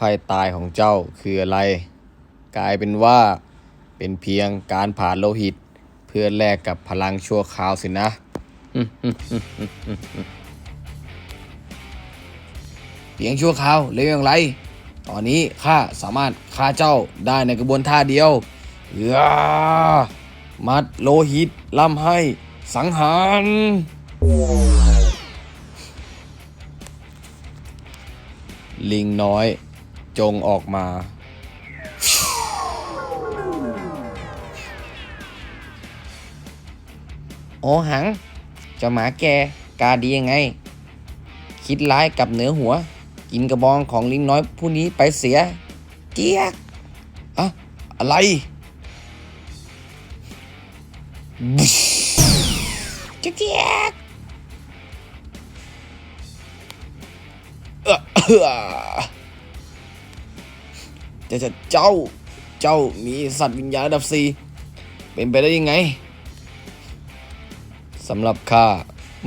ภัยตายของเจ้าคืออะไร กลายเป็นว่า เป็นเพียงการผ่านโลหิต เพื่อแลกกับพลังชั่วคราวสินะ เพียงชั่วคราวเลยอย่างไร ตอนนี้ข้าสามารถฆ่าเจ้าได้ในกระบวนท่าเดียวเอือมัดโลหิตล่ำให้สังหารลิงน้อย จงออกมา โอหังเจ้าหมาแกกาดียังไง คิดร้ายกับเหนือหัว กินกระบองของลิงน้อยผู้นี้ไปเสียเกียกอะอะไรเจ๊กเกียกเออ จะจะเจ้าเจ้ามีสัตว์วิญญาณระดับสี่เป็นไปได้ยังไงสำหรับข้า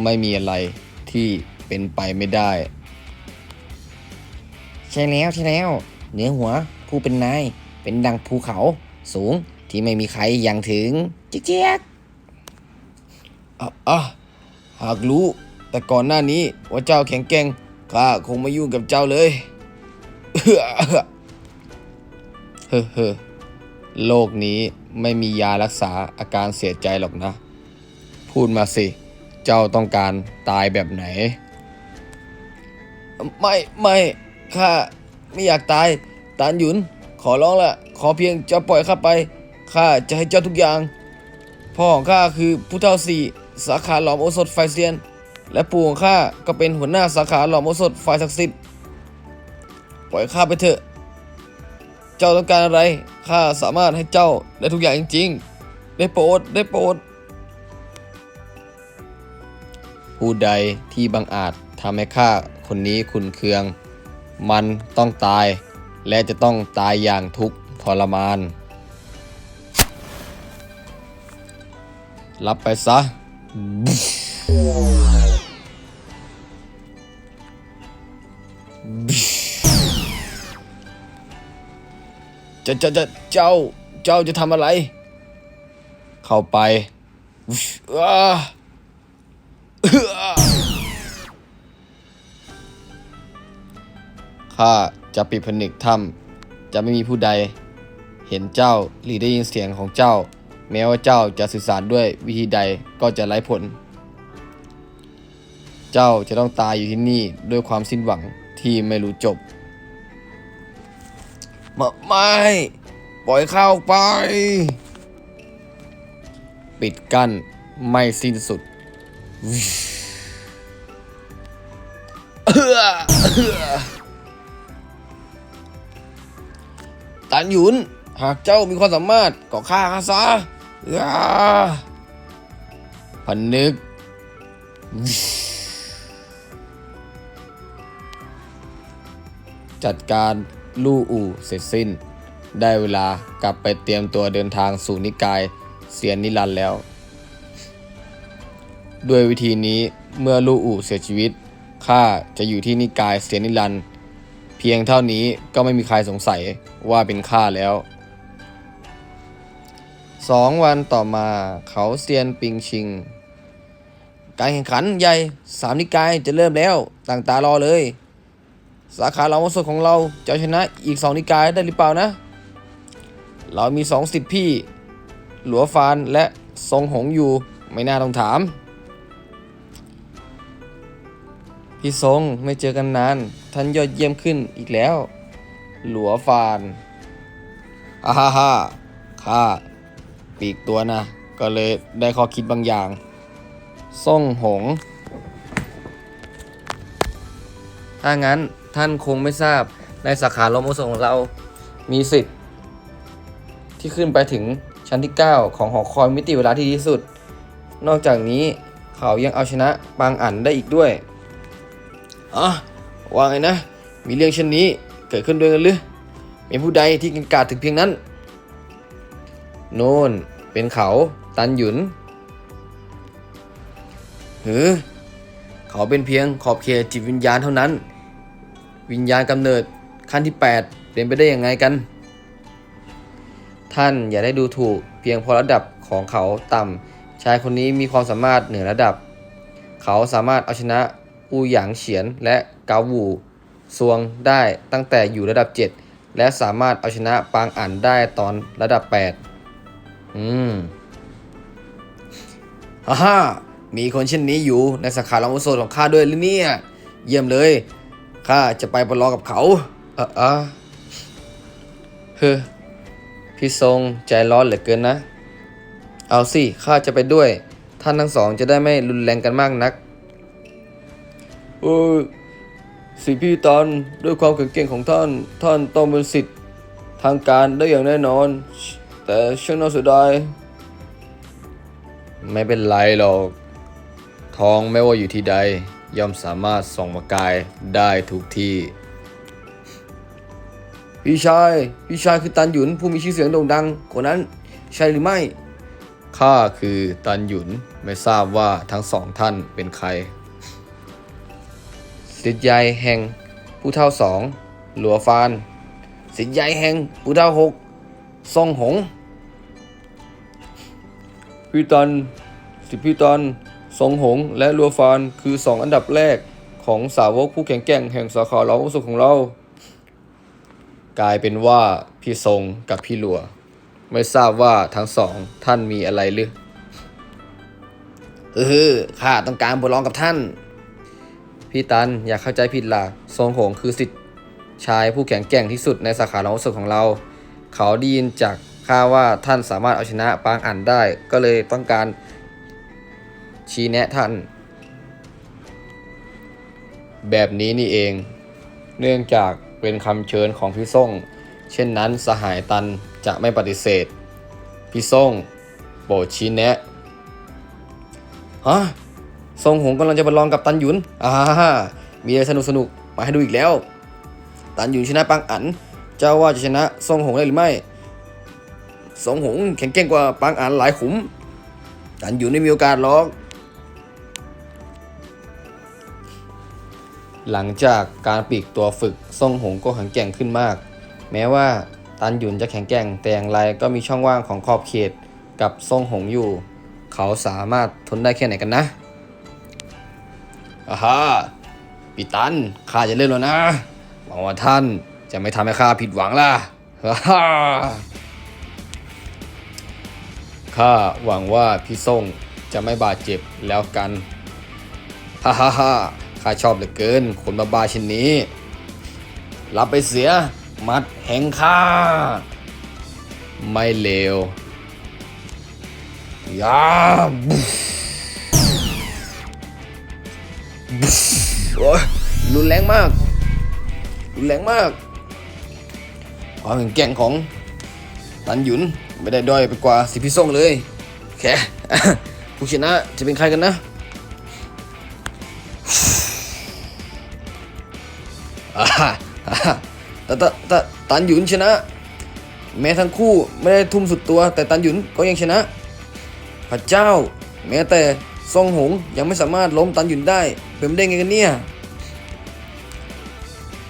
ไม่มีอะไรที่เป็นไปไม่ได้ ใช่แล้วใช่แล้วเหนือหัวผู้เป็นนาย เป็นดังภูเขาสูงที่ไม่มีใครยังถึงเจ๊กเจ๊กอะอะหากรู้ แต่ก่อนหน้านี้ว่าเจ้าแข็งแกร่งข้าคงไม่ยุ่งกับเจ้าเลย เฮ้อเฮ้อโลกนี้ไม่มียารักษาอาการเสียใจหรอกนะ พูดมาสิ เจ้าต้องการตายแบบไหน ไม่ไม่ข้าไม่อยากตาย ตานหยุน ขอร้องละขอเพียงเจ้าปล่อยข้าไปข้าจะให้เจ้าทุกอย่าง พ่อของข้าคือผู้เท่าสี่สาขาหลอมโอสถไฟเซียน และปู่ของข้าก็เป็นหัวหน้าสาขาหลอมโอสถฝ่ายศักดิ์สิทธิ์ปล่อยข้าไปเถอะ เจ้าต้องการอะไร ข้าสามารถให้เจ้าได้ทุกอย่างจริงๆ ได้โปรด ได้โปรด ผู้ใดที่บังอาจทำให้ข้าคนนี้ขุนเคือง มันต้องตาย และจะต้องตายอย่างทุกข์ทรมาน รับไปซะ จะจะจะเจ้าเจ้าจะทำอะไร เข้าไปอ้าข้าจะปิดผนึกถ้ำจะไม่มีผู้ใด เห็นเจ้าหรือได้ยินเสียงของเจ้า แม้ว่าเจ้าจะสื่อสารด้วยวิธีใดก็จะไร้ผล เจ้าจะต้องตายอยู่ที่นี่ด้วยความสิ้นหวังที่ไม่รู้จบ ไม่ไม่ ปล่อยเข้าไป ปิดกั้นไม่สิ้นสุดตันหยุน หากเจ้ามีความสามารถก็ฆ่าข้าซะพันนึก จัดการ ลู่อู่เสร็จสิ้น ได้เวลากลับไปเตรียมตัวเดินทางสู่นิกายเสียนนิรันดร์แล้ว ด้วยวิธีนี้เมื่อลู่อู่เสียชีวิตข้าจะอยู่ที่นิกายเสียนนิรันดร์เพียงเท่านี้ก็ไม่มีใครสงสัยว่าเป็นข้าแล้วสองวันต่อมาเขาเซียนปิงชิง การแข่งขันใหญ่สามนิกายจะเริ่มแล้วต่างตารอเลย สาขาเราสดของเราจะชนะอีกสองนิกายได้หรือเปล่านะ เรามีสองสิทธิพี่ หลัวฟานและทรงหงอยู่ไม่น่าต้องถาม พี่ทรงไม่เจอกันนาน ท่านยอดเยี่ยมขึ้นอีกแล้ว หลัวฟานอาฮ่าฮ่าข้าปีกตัวนะ ก็เลยได้ข้อคิดบางอย่างส่งหงถ้างั้น ท่านคงไม่ทราบในสาขาลมโอโซของเรามีสิทธิ์ ที่ขึ้นไปถึงชั้นที่ 9 ของหอคอยมิติเวลาที่ดีที่สุด นอกจากนี้เขายังเอาชนะปางอันได้อีกด้วยอะว่าไงนะ มีเรื่องเช่นนี้เกิดขึ้นด้วยกันหรือมีผู้ใดที่กินกาดถึงเพียงนั้น โน่นเป็นเขาตันหยุนเฮ้อเขาเป็นเพียงขอบเขตจิตวิญญาณเท่านั้น วิญญาณกำเนิดขั้นที่ 8 เป็นไปได้อยังไงกัน ท่านอย่าได้ดูถูกเพียงเพราะระดับของเขาต่ำชายคนนี้มีความสามารถเหนือระดับ เขาสามารถเอาชนะอูหยางเฉียนและเกาวูซวงได้ตั้งแต่อยู่ระดับ 7 และสามารถเอาชนะปางอันได้ตอนระดับ 8 อืมฮ่าฮ่ามีคนเช่นนี้อยู่ในสาขาลองโซนของข้าด้วยหรือเนี่ย เยี่ยมเลย ข้าจะไปประลองกับเขาเออเออเฮ้อพี่ทรงใจร้อนเหลือเกินนะ เอาสิข้าจะไปด้วย ท่านทั้งสองจะได้ไม่รุนแรงกันมากนักเออสิพี่ตันด้วยความแข็งแกร่งของท่าน ท่านต้องเป็นสิทธิ์ทางการได้อย่างแน่นอน แต่ช่างน่าเสียดายไม่เป็นไรหรอก ทองไม่ว่าอยู่ที่ใด ย่อมสามารถส่องประกายได้ทุกที่ พี่ชาย พี่ชายคือตันหยุนผู้มีชื่อเสียงโด่งดังคนนั้นใช่หรือไม่ ข้าคือตันหยุนไม่ทราบว่าทั้งสองท่านเป็นใครสิทธิ์ใหญ่แห่งผู้เท่าสองหลัวฟาน สิทธิ์ใหญ่แห่งผู้เท่าหกทรงหง พี่ตันสิทธิพี่ตัน ทรงหงและลัวฟานคือสองอันดับแรกของสาวกผู้แข็งแกร่งแห่งสาขาเราสุขของเรา กลายเป็นว่าพี่ทรงกับพี่ลัว ไม่ทราบว่าทั้งสองท่านมีอะไรหรือเออข้าต้องการบทลองกับท่าน พี่ตันอย่าเข้าใจผิดล่ะทรงหงคือสิทธิ์ชายผู้แข็งแกร่งที่สุดในสาขาเราสุขของเรา เขาได้ยินจากข้าว่าท่านสามารถเอาชนะปางอันได้ ก็เลยต้องการ ชี้แนะท่าน แบบนี้นี่เอง เนื่องจากเป็นคำเชิญของพี่ส่ง เช่นนั้นสหายตันจะไม่ปฏิเสธ พี่ส่งโปรดชี้แนะฮะทรงหงกำลังจะประลองกับตันหยุนอ่าฮ่ามีอะไรสนุกสนุกมาให้ดูอีกแล้ว ตันหยุนชนะปางอัน เจ้าว่าจะชนะทรงหงได้หรือไม่ทรงหงแข็งแกร่งกว่าปางอันหลายขุมตันหยุนไม่มีโอกาสหรอก หลังจากการปีกตัวฝึกทรงหงก็แข็งแกร่งขึ้นมาก แม้ว่าตันหยุนจะแข็งแกร่งแต่อย่างไรก็มีช่องว่างของขอบเขตกับทรงหงอยู่ เขาสามารถทนได้แค่ไหนกันนะอาฮ่าพี่ตันข้าจะเล่นแล้วนะ หวังว่าท่านจะไม่ทำให้ข้าผิดหวังล่ะฮ่าฮ่าข้าหวังว่าพี่ส่งจะไม่บาดเจ็บแล้วกัน ฮ่าฮ่าฮ่า ข้าชอบเหลือเกินคนบ้าๆเช่นนี้ รับไปเสียมัดแห่งข้า ไม่เลวยาบุฟบุฟโอ้ยรุนแรงมาก รุนแรงมากความแข็งแกร่งของตันหยุน ไม่ได้ด้อยไปกว่าสิพี่ส่งเลย แค่ผู้ชนะจะเป็นใครกันนะ ฮ่าฮ่าแต่แต่แต่ตันหยุนชนะ แม้ทั้งคู่ไม่ได้ทุ่มสุดตัว แต่ตันหยุนก็ยังชนะ พระเจ้า แม้แต่ซองหงยังไม่สามารถล้มตันหยุนได้เป็นไได้ไงกันเนี่ย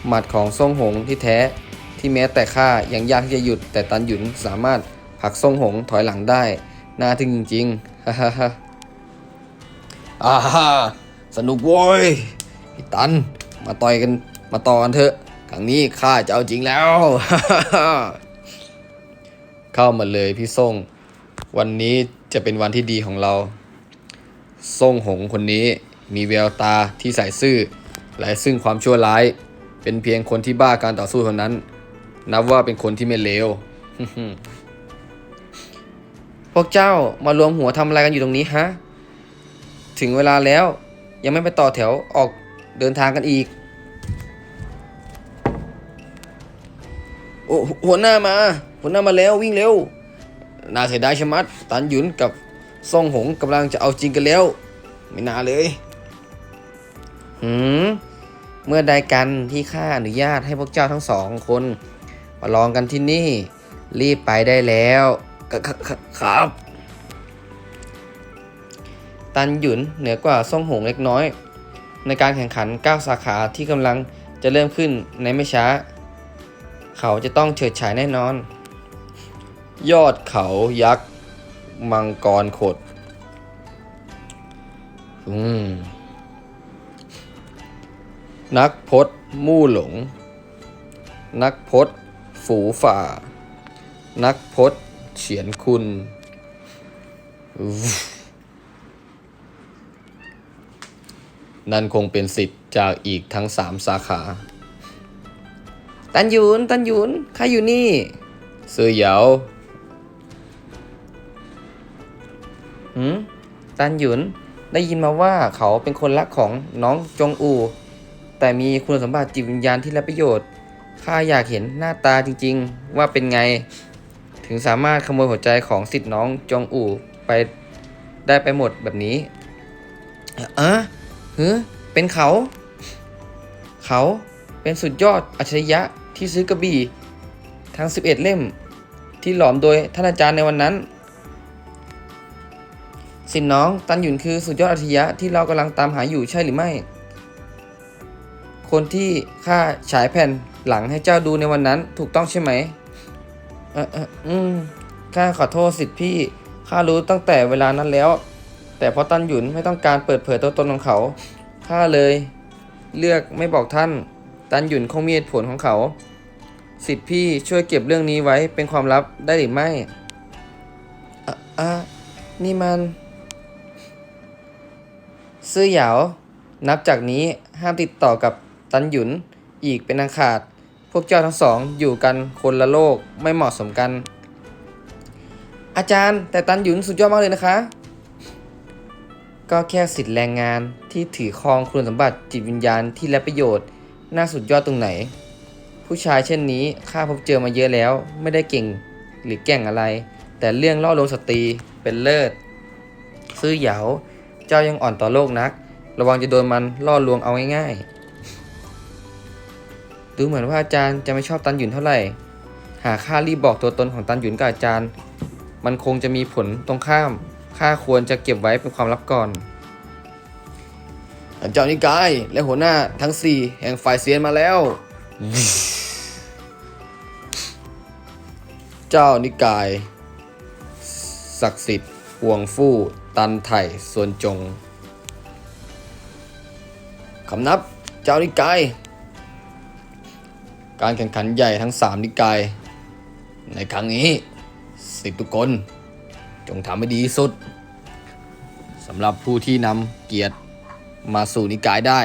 หมัดของซงหงที่แท้ที่แม้แต่ข้ายังยากที่จะหยุด แต่ตันหยุนสามารถผลักซงหงถอยหลังได้น่าทึ่งจริงๆฮ่าฮ่าฮ่าอ่าฮ่าสนุกโว้ยพี่ตันมาต่อยกัน มาต่อกันเถอะครั้งนี้ข้าจะเอาจริงแล้ว เข้ามาเลยพี่ส่ง วันนี้จะเป็นวันที่ดีของเราส่งหงคนนี้มีแววตาที่ใส่ซื่อ และซึ่งความชั่วร้าย เป็นเพียงคนที่บ้าการต่อสู้เท่านั้น นับว่าเป็นคนที่ไม่เลวพวกเจ้ามารวมหัวทำอะไรกันอยู่ตรงนี้ฮะ ถึงเวลาแล้วยังไม่ไปต่อแถวออกเดินทางกันอีก โอ้หัวหน้ามา หัวหน้ามาแล้ววิ่งเร็วน่าเสียดายชะมัด ตันหยุนกับซ่องหงกำลังจะเอาจริงกันแล้ว ไม่น่าเลยหืมเมื่อใดกันที่ข้าอนุญาตให้พวกเจ้าทั้งสองคน มาลองกันที่นี่ รีบไปได้แล้วคคคครับ ตันหยุนเหนือกว่าซ่องหงเล็กน้อย ในการแข่งขัน 9 สาขาที่กำลังจะเริ่มขึ้นในไม่ช้า เขาจะต้องเฉิดฉายแน่นอน ยอดเขายักษ์มังกรขด อืม นักพจมู่หลง นักพจฝูฝ่า นักพจเฉียนคุณ นั่นคงเป็นสิทธิ์จากอีกทั้งสามสาขา ตันหยุนตันหยุนข้าอยู่นี่เสือเหยาหืมตันหยุนได้ยินมาว่าเขาเป็นคนรักของน้องจงอู แต่มีคุณสมบัติจิตวิญญาณที่ไรประโยชน์ข้าอยากเห็นหน้าตาจริงๆ ว่าเป็นไง ถึงสามารถขโมยหัวใจของสิทธิ์น้องจงอูไปได้ไปหมดแบบนี้เอะเฮ้เป็นเขา เขา เป็นสุดยอดอัจฉริยะที่ซื้อกระบี่ ทั้ง 11 เล่ม ที่หลอมโดยท่านอาจารย์ในวันนั้น สินน้องตันหยุนคือสุดยอดอัจฉริยะที่เรากำลังตามหาอยู่ใช่หรือไม่ คนที่ข้าฉายแผ่นหลังให้เจ้าดูในวันนั้นถูกต้องใช่ไหมเออเอออืมข้าขอโทษสิทธิ์พี่ข้ารู้ตั้งแต่เวลานั้นแล้ว แต่เพราะตันหยุนไม่ต้องการเปิดเผยตัวตนของเขาข้าเลย เลือกไม่บอกท่าน ตันหยุนคงมีเหตุผลของเขาสิทธิ์พี่ช่วยเก็บเรื่องนี้ไว้เป็นความลับได้หรือไม่อะอะนี่มัน ซื่อหยานับจากนี้ห้ามติดต่อกับตันหยุนอีกเป็นอันขาด พวกเจ้าทั้งสองอยู่กันคนละโลกไม่เหมาะสมกัน อาจารย์แต่ตันหยุนสุดยอดมากเลยนะคะ ก็แค่สิทธิ์แรงงานที่ถือครองคุณสมบัติจิตวิญญาณที่และประโยชน์ น่าสุดยอดตรงไหน ผู้ชายเช่นนี้ข้าพบเจอมาเยอะแล้ว ไม่ได้เก่งหรือแก่งอะไร แต่เรื่องล่อลวงสตรีเป็นเลิศ ซื่อเหยาเจ้ายังอ่อนต่อโลกนัก ระวังจะโดนมันล่อลวงเอาง่ายๆดูเหมือนว่าอาจารย์จะไม่ชอบตันหยุนเท่าไหร่ หากข้ารีบบอกตัวตนของตันหยุนกับอาจารย์ มันคงจะมีผลตรงข้ามข้าควรจะเก็บไว้เป็นความลับก่อน เจ้านิกายและหัวหน้าทั้งสี่แห่งฝ่ายเซียนมาแล้ว เจ้านิกาย ศักดิ์สิทธิ์ห่วงฟู่ตันไถ่ส่วนจงคำนับเจ้านิกาย การแข่งขันใหญ่ทั้งสามนิกาย ในครั้งนี้สิทุกคน จงทำให้ดีที่สุดสำหรับผู้ที่นำเกียรติ มาสู่นิกายได้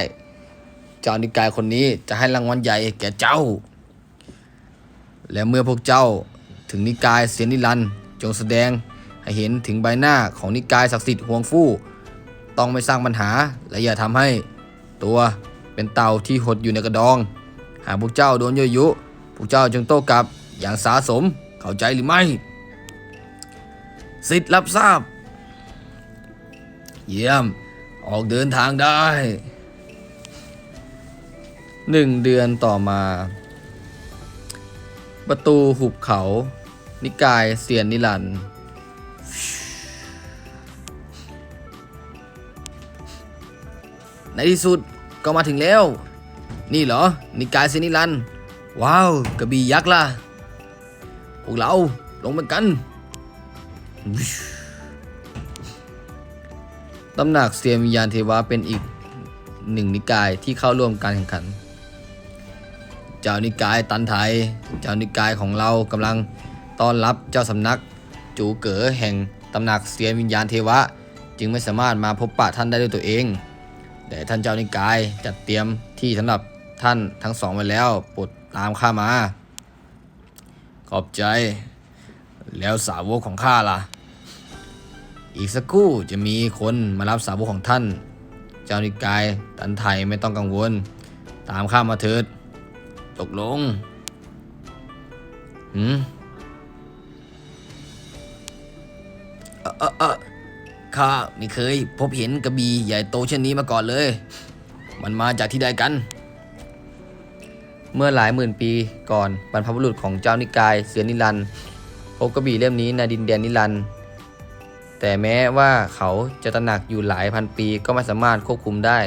เจ้านิกายคนนี้จะให้รางวัลใหญ่แก่เจ้า และเมื่อพวกเจ้าถึงนิกายเสียนิรันจงแสดงให้เห็นถึงใบหน้าของนิกายศักดิ์สิทธิ์ห่วงฟู่ต้องไม่สร้างปัญหาและอย่าทำให้ตัวเป็นเต่าที่หดอยู่ในกระดอง หากพวกเจ้าโดนยั่วยุ พวกเจ้าจงโต้กลับอย่างสาสมเข้าใจหรือไม่ สิทธิ์รับทราบ เยี่ยม ออกเดินทางได้หนึ่งเดือนต่อมา ประตูหุบเขา นิกายเซียนนิรันในที่สุดก็มาถึงแล้ว นี่เหรอ นิกายเซียนนิรันว้าวกระบี่ยักษ์ล่ะ พวกเราลงไปกัน ตำหนักเซียนวิญญาณเทวะเป็นอีกหนึ่งนิกายที่เข้าร่วมการแข่งขัน เจ้านิกายตันไทย เจ้านิกายของเรากำลังต้อนรับเจ้าสำนักจูเก๋อแห่งตำหนักเซียนวิญญาณเทวะ จึงไม่สามารถมาพบปะท่านได้ด้วยตัวเอง แต่ท่านเจ้านิกายจัดเตรียมที่สำหรับท่านทั้งสองไว้แล้วโปรดตามข้ามา ขอบใจ แล้วสาวกของข้าล่ะ อีกสักครู่จะมีคนมารับสาวกของท่าน เจ้านิกายตันไทยไม่ต้องกังวล ตามข้ามาเถิด ตกลงหืมเออเออข้าไม่เคย พบเห็นกระบี่ใหญ่โตเช่นนี้มาก่อนเลย มันมาจากที่ใดกัน เมื่อหลายหมื่นปีก่อนบรรพบุรุษของเจ้านิกายเสือนิรันพบกระบี่เล่มนี้ในดินแดนนิรันด์ แต่แม้ว่าเขาจะตระหนักอยู่หลายพันปีก็ไม่สามารถควบคุมได้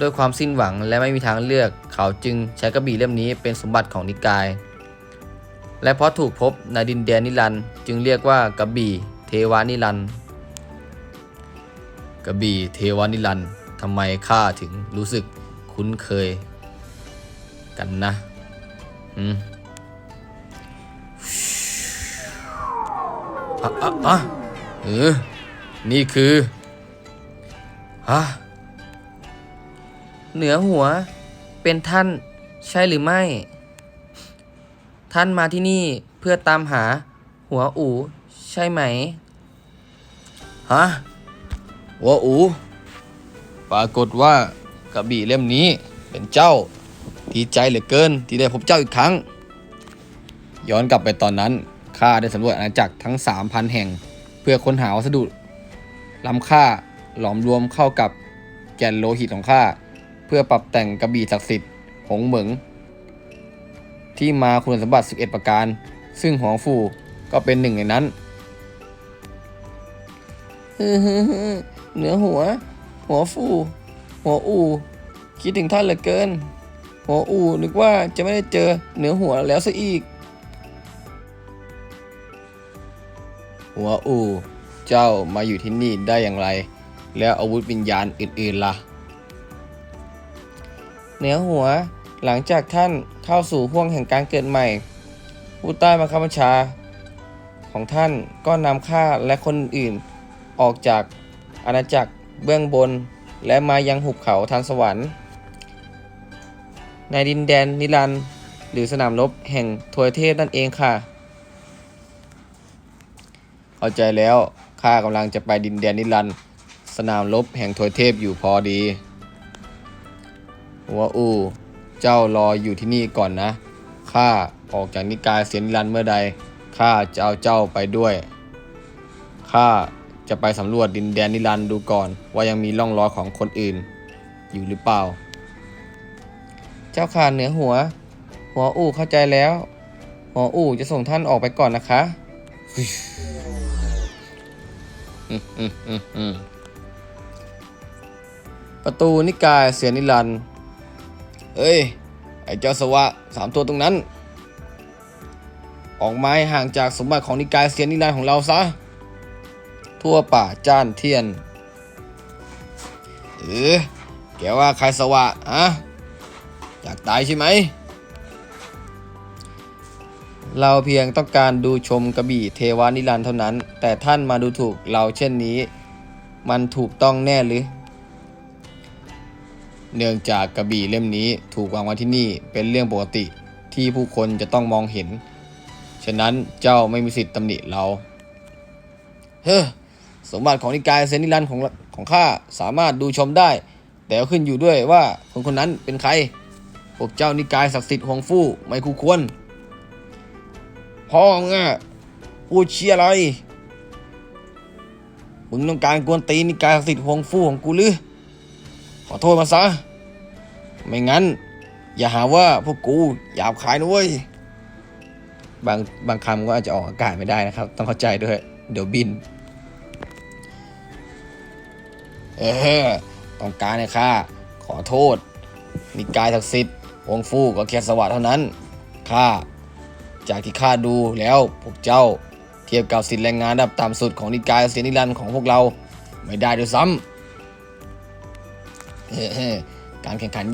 ด้วยความสิ้นหวังและไม่มีทางเลือก เขาจึงใช้กระบี่เล่มนี้เป็นสมบัติของนิกาย และเพราะถูกพบในดินแดนนิรันด์จึงเรียกว่ากระบี่เทวานิรันด์กระบี่เทวานิรันด์ทำไมข้าถึงรู้สึกคุ้นเคยกันนะ อืม อะอะอะเออ นี่คือฮะเหนือหัว เป็นท่านใช่หรือไม่ ท่านมาที่นี่เพื่อตามหาหัวอูใช่ไหม ฮะ หัวอู ปรากฏว่ากระบี่เล่มนี้เป็นเจ้า ดีใจเหลือเกินที่ได้พบเจ้าอีกครั้ง ย้อนกลับไปตอนนั้น ข้าได้สำรวจอาณาจักรทั้ง 3,000 แห่ง เพื่อค้นหาวัสดุล้ำค่าหลอมรวมเข้ากับแกนโลหิตของข้าเพื่อปรับแต่งกระบี่ศักดิ์สิทธิ์หงเหมิง ที่มาคุณสมบัติ 11 ประการ ซึ่งหองฟูก็เป็นหนึ่งในนั้นเหนือหัว หัวฟู หัวอู คิดถึงท่านเหลือเกิน หัวอูนึกว่าจะไม่ได้เจอเหนือหัวแล้วซะอีก หัวอูเจ้ามาอยู่ที่นี่ได้อย่างไร แล้วอาวุธวิญญาณอื่นๆล่ะ เหนือหัวหลังจากท่านเข้าสู่ห่วงแห่งการเกิดใหม่ ผู้ใต้บังคับบัญชา ของท่านก็นำข้าและคนอื่นออกจากอาณาจักรเบื้องบน และมายังหุบเขาทางสวรรค์ ในดินแดนนิรันดร์หรือสนามรบแห่งทวยเทพนั่นเองค่ะ เข้าใจแล้วข้ากำลังจะไปดินแดนนิรันดร์สนามรบแห่งทวยเทพอยู่พอดีหัวอูเจ้ารออยู่ที่นี่ก่อนนะข้าออกจากนิกายเสียนิรันดร์เมื่อใดข้าจะเอาเจ้าไปด้วยข้าจะไปสำรวจดินแดนนิรันดร์ดูก่อน ว่ายังมีร่องรอยของคนอื่น อยู่หรือเปล่า เจ้าข่าเหนือหัว หัวอู่เข้าใจแล้ว หัวอู่จะส่งท่านออกไปก่อนนะคะ ประตูนิกายเสียนิรันเอ้ย ไอ้เจ้าสวะสามตัวตรงนั้น ออกมาให้ห่างจากสมบัติของนิกายเสียนิรันของเราซะ ทั่วป่าจ้านเทียน เออแกว่าใครสวะฮะอยากตายใช่ไหม เราเพียงต้องการดูชมกระบี่เทวานิรันดร์เท่านั้น แต่ท่านมาดูถูกเราเช่นนี้ มันถูกต้องแน่หรือ เนื่องจากกระบี่เล่มนี้ถูกวางไว้ที่นี่เป็นเรื่องปกติที่ผู้คนจะต้องมองเห็น ฉะนั้นเจ้าไม่มีสิทธิ์ตำหนิเรา เฮ้อ สมบัติของนิกายเซนิรันของของข้าสามารถดูชมได้ แต่ขึ้นอยู่ด้วยว่าคนคนนั้นเป็นใคร พวกเจ้านิกายศักดิ์สิทธิ์หวงฟู่ไม่คู่ควร พ่องอะพูดเชียอะไร มึงต้องการกวนตีนิกายสิทธิ์หวงฟู่ของกูหรือ ขอโทษมาซะ ไม่งั้น อย่าหาว่าพวกกูหยาบคายนะเว้ย บางบางคำก็อาจจะออกอากาศไม่ได้นะครับ ต้องเข้าใจด้วย เดี๋ยวบิน เออ ต้องการให้ข้าขอโทษนิกายศักดิ์สิทธิ์วงฟู่ก็แค่สวัสดเท่านั้นข้า จากที่ข้าดูแล้วพวกเจ้า เทียบกับสิทธิแรงงานระดับต่ำสุดของนิกายเสียนิรันดร์ของพวกเราไม่ได้ด้วยซ้ำการแข่งขัน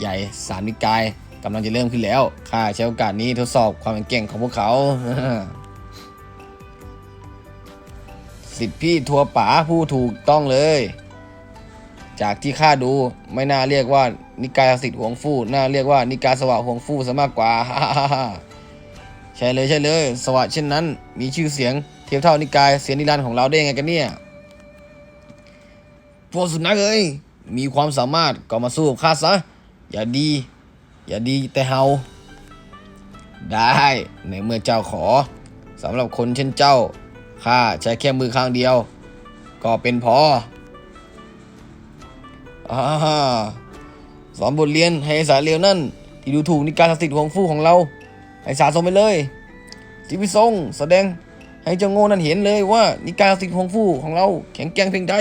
ใหญ่สามนิกายกำลังจะเริ่มขึ้นแล้วข้าใช้โอกาสนี้ทดสอบความแข็งแกร่งของพวกเขาสิทธิพี่ทัวป๋าผู้ถูกต้องเลย จากที่ข้าดูไม่น่าเรียกว่านิกายสิทธิ์หวงฟู่น่าเรียกว่านิกายสวะหวงฟู่ซะมากกว่า ใช่เลยใช่เลย สวะเช่นนั้น มีชื่อเสียงเทียบเท่านิกายเสียนิรันดร์ของเราได้ยังไงกันเนี่ย พวกสุนัขเอ้ย มีความสามารถก็มาสู้กับข้าซะ อย่าดี อย่าดีแต่เฮา ได้ในเมื่อเจ้าขอสำหรับคนเช่นเจ้าข้าใช้แค่มือข้างเดียว ก็เป็นพออาสอนบทเรียนให้สาเรเลวนั่น ที่ดูถูกนิการศักดิ์สิทธิ์หวงฟู่ของเรา ให้สาสมไปเลยจิวิทรงแสดงให้เจ้าโง่นั่นเห็นเลยว่านิการศักดิ์สิทธิ์หงฟู่ของเราแข็งแกร่งเพียงใด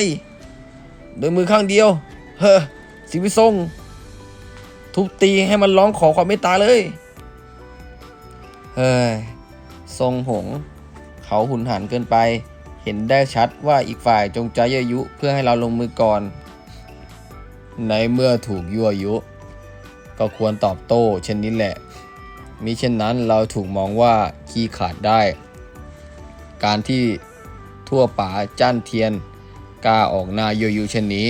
โดยมือข้างเดียว เฮ้อสิวิทรงทุบตีให้มันร้องขอความเมตตาเลย เฮ้ย ทรงหง เขาหุนหันเกินไป เห็นได้ชัดว่าอีกฝ่ายจงใจยั่วยุเพื่อให้เราลงมือก่อน ในเมื่อถูกยั่วยุ ก็ควรตอบโต้เช่นนี้แหละ มิเช่นนั้นเราถูกมองว่าขี้ขาดได้ การที่ทั่วป่าจ้านเทียนกล้าออกหน้ายั่วยุเช่นนี้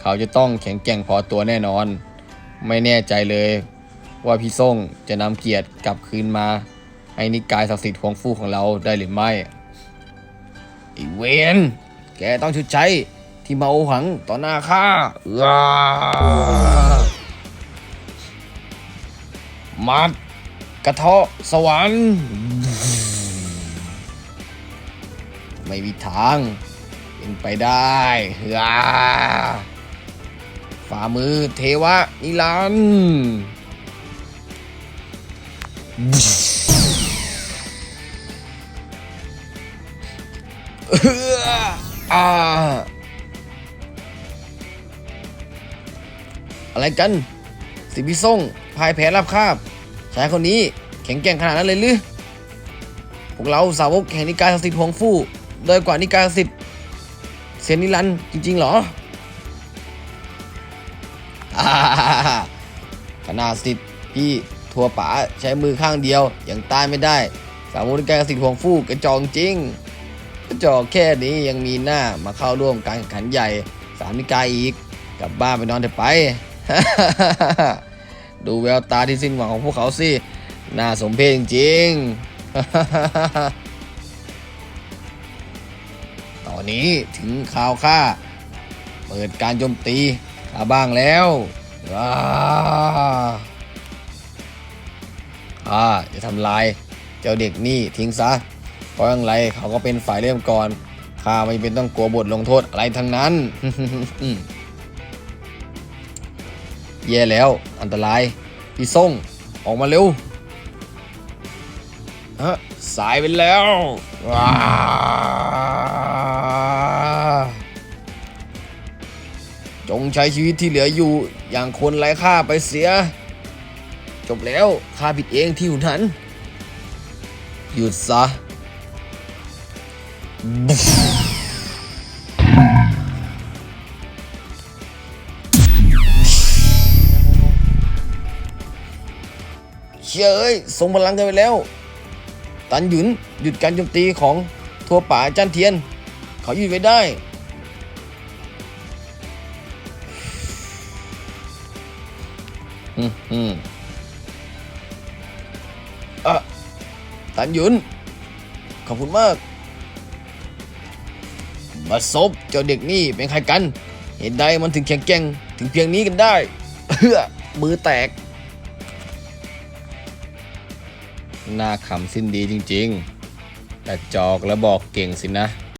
เขาจะต้องแข็งแกร่งพอตัวแน่นอน ไม่แน่ใจเลยว่าพี่ส่งจะนำเกียรติกลับคืนมาให้นิกายศักดิ์สิทธิ์หวงฟู่ของเราได้หรือไม่ไอีเวนแกต้องชดใช้ที่มาโอหังต่อหน้าข้าอ้ามัด กระเทาะสวรรค์ ไม่มีทาง เป็นไปได้อ้าฝ่ามือเทวะนิรันอะไรกัน สิบิส่งพายแพ้รับคาบ ชายคนนี้แข็งแกร่งขนาดนั้นเลยหรือพวกเราสาวกแห่งนิกายศักดิ์สิทธิ์หวงฟู่โดยกว่านิกายศักดิ์สิทธิ์เซยนนิรันด์จริงๆหรอขนาดสิทธิ์พี่ทัวป๋าใช้มือข้างเดียวยังตายไม่ได้ สาวกนิกายศักดิ์สิทธิ์หวงฟู่กระจองจริงกระจอกแค่นี้ยังมีหน้ามาเข้าร่วมการแข่งขันใหญ่สามนิกายอีกกลับบ้านไปนอนเถอะไป ดูแววตาที่สิ้นหวังของพวกเขาสิ น่าสมเพชจริงๆ ตอนนี้ถึงข่าวค่าเปิดการโจมตีข้าบ้างแล้วว้าข้าจะทำลายเจ้าเด็กนี่ทิ้งซะ เพราะอย่างไรเขาก็เป็นฝ่ายเริ่มก่อนข้าไม่เป็นต้องกลัวบทลงโทษอะไรทั้งนั้น แย่แล้ว อันตราย พี่ส่งออกมาเร็วฮะสายไปแล้วว้าจงใช้ชีวิตที่เหลืออยู่อย่างคนไร้ค่าไปเสีย จบแล้วข้าผิดเองที่หุนหัน หยุดซะ เชื่ยเอ้ยทรงพลังกันไปแล้ว ตันหยุนหยุดการโจมตีของทัวป่าจันเทียน เขาหยุดไว้ได้ อืมอืมอะตันหยุน ขอบคุณมากบัดซบเจ้าเด็กนี่เป็นใครกัน เห็นใดมันถึงแข็งแกร่งถึงเพียงนี้กันได้เพื่อมือแตก หน้าขำสิ้นดีจริงๆ แต่จอกแล้วบอกเก่งสินะ